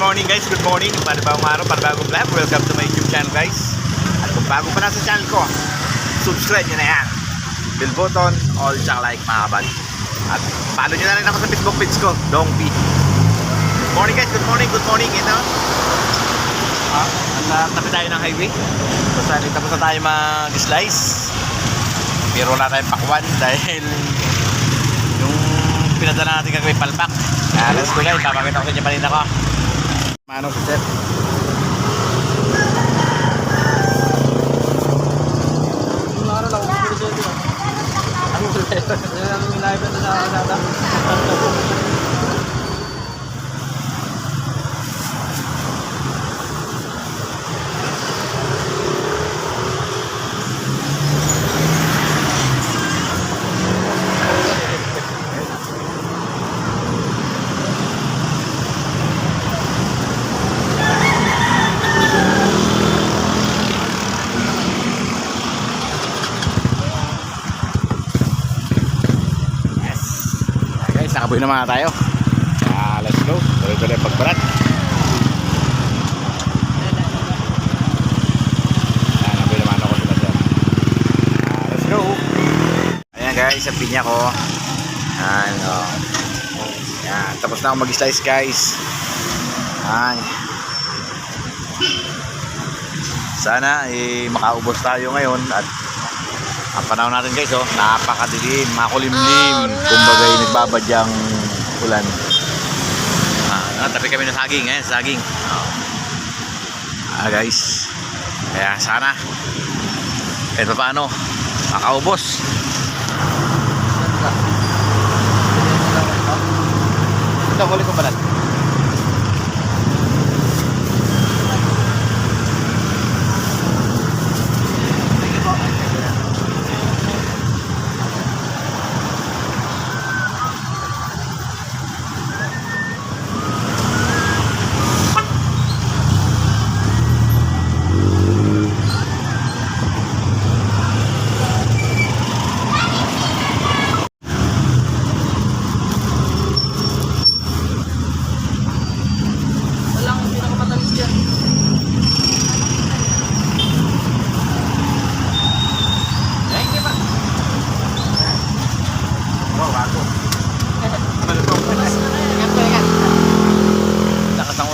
morning guys, good morning. Panibagong araw, panibagong vlog. Welcome to my YouTube channel guys. At kung bago pa na sa channel ko, subscribe nyo na yan. Bell button, all tsaka like mga kabal. At follow nyo na rin ako sa Facebook page ko, Dong P. Good morning guys, good morning, good morning. Ito. Ah, at tabi tayo ng highway. Sa tapos na tayo mag-slice. Pero wala tayong pakwan dahil yung pinadala natin gagawin palpak. Let's go guys, papakita ko sa inyo kanina ko. Mas não quiser. Nakabuhay na mga tayo. Ah, let's go. Tuloy-tuloy pagbarat. Ah, let's go. Ayan guys, ang pinya ko. Ayan, oh. Ayan, tapos na ako mag-slice guys. Ayan. Sana eh, makaubos tayo ngayon at ang panahon natin guys, oh, napakadilim, makulimlim. Kumbaga yung nagbabadyang ulan. Ah, tabi kami ng saging, eh, saging. Oh. Ah, guys. Kaya sana kahit pa paano makaubos. Ito, huli ko pala. Walang pinakamatalis dyan. Eh, hindi ba? Oh, bago. Ano to? Lakas ng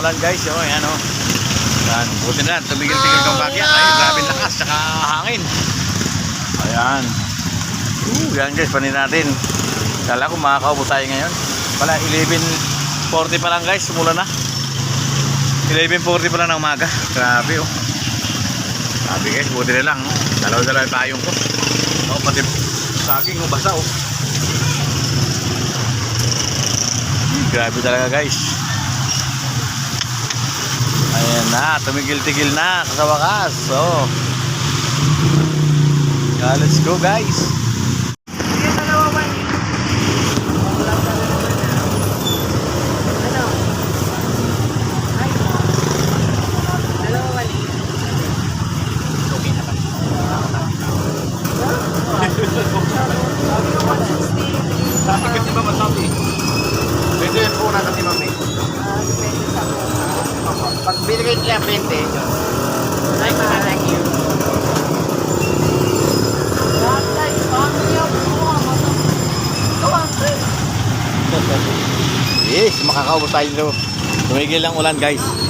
ulan guys, oh, ayan oh. Yan, buti na tumigil-tigil kang bagya. Ay, grabe lakas, tsaka hangin. Ayan. Uh, yan guys, panin natin. Kala ko makakaupo tayo ngayon. Wala, 11.40 pa lang guys, simula na. 11.40 pa lang ng umaga. Grabe oh. Sabi guys, buti na lang. oh. Dalaw-dalaw tayong ko. Oh, pati saging oh, basa oh. Grabe talaga guys. Ayan na, tumigil-tigil na sa wakas. So, yeah, let's go guys. Pag binigay niya 20, yun. Ay, thank you. Yes, makakaubos tayo. Tumigil lang ulan guys.